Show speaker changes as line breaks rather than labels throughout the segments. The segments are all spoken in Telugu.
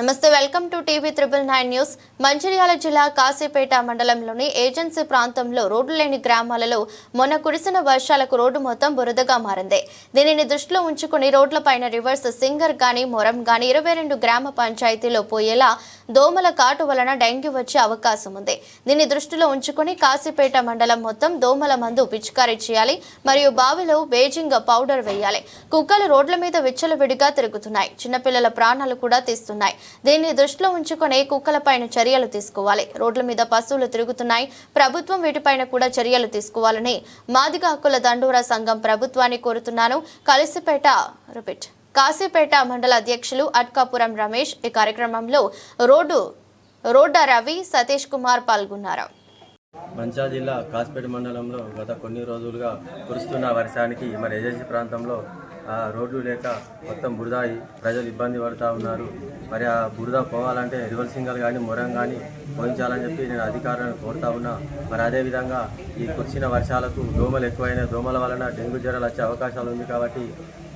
Namaste welcome to TV triple nine news. Mancherial జిల్లా కాశీపేట మండలంలోని ఏజెన్సీ ప్రాంతంలో రోడ్డు లేని గ్రామాలలో మొన్న కురిసిన వర్షాలకు రోడ్డు మొత్తం బురదగా మారింది. దీనిని దృష్టిలో ఉంచుకుని రోడ్లపైన రివర్స్ సింగర్ గాని మొరం గాని ఇరవై రెండు గ్రామ పంచాయతీలో పోయేలా దోమల కాటు వలన డెంగ్యూ వచ్చే అవకాశం ఉంది. దీన్ని దృష్టిలో ఉంచుకుని కాశీపేట మండలం మొత్తం దోమల మందు పిచికారీ చేయాలి మరియు బావిలో బేజింగ్ పౌడర్ వేయాలి. కుక్కలు రోడ్ల మీద విచ్చలవిడిగా తిరుగుతున్నాయి. చిన్నపిల్లల ప్రాణాలు కూడా తీస్తున్నాయి. దీన్ని దృష్టిలో ఉంచుకొని కుక్కలపైన చర్యలు తీసుకోవాలి. రోడ్ల మీద పశువులు తిరుగుతున్నాయి. ప్రభుత్వం వీటిపైన కూడా చర్యలు తీసుకోవాలని మాదిగ హక్కుల దండోరా సంఘం ప్రభుత్వాన్ని కోరుతున్నాను. కలిసిపేట రిపీట్. కాశీపేట మండల అధ్యక్షులు అట్కాపురం రమేష్ ఈ కార్యక్రమంలో రోడ్డు రోడ్డ రవి సతీష్ కుమార్ పాల్గొన్నారు.
మంచా జిల్లా కాసిపేట మండలంలో గత కొన్ని రోజులుగా కురుస్తున్న వర్షానికి మరి ఏజెన్సీ ప్రాంతంలో రోడ్లు లేక మొత్తం బురద అయి ప్రజలు ఇబ్బంది పడుతూ ఉన్నారు. మరి ఆ బురద పోవాలంటే రివర్సింగల్ కానీ మొరం కానీ పోయించాలని చెప్పి నేను అధికారులను కోరుతా ఉన్నా. మరి అదేవిధంగా ఈ కురిసిన వర్షాలకు దోమలు ఎక్కువైన దోమల వలన డెంగ్యూ జ్వరాలు వచ్చే అవకాశాలు ఉంది కాబట్టి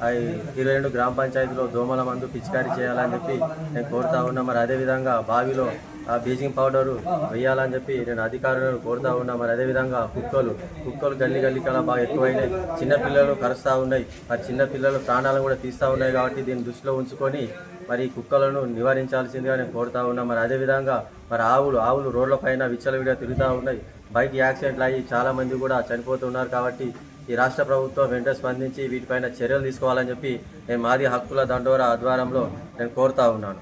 అవి ఇరవై రెండు గ్రామ పంచాయతీలో దోమల మందు పిచికారీ చేయాలని చెప్పి నేను కోరుతా ఉన్నా. మరి అదేవిధంగా బావిలో ఆ బ్లీచింగ్ పౌడరు వేయాలని చెప్పి నేను అధికారులను కోరుతా ఉన్నా. మరి అదేవిధంగా కుక్కలు కుక్కలు గల్లి గల్లి కల బాగా ఎక్కువైనాయి. చిన్నపిల్లలు కరుస్తూ ఉన్నాయి. మరి చిన్నపిల్లలు ప్రాణాలను కూడా తీస్తూ ఉన్నాయి కాబట్టి దీన్ని దృష్టిలో ఉంచుకొని మరి కుక్కలను నివారించాల్సిందిగా నేను కోరుతా ఉన్నా. మరి అదేవిధంగా మరి ఆవులు ఆవులు రోడ్ల పైన విచ్చలవిడిగా తిరుగుతూ ఉన్నాయి. బైక్ యాక్సిడెంట్లు అయ్యి చాలామంది కూడా చనిపోతున్నారు కాబట్టి ఈ రాష్ట్ర ప్రభుత్వం వెంటనే స్పందించి వీటిపైన చర్యలు తీసుకోవాలని చెప్పి నేను మాది హక్కుల దండోరా ఆధ్వర్యంలో నేను కోరుతా ఉన్నాను.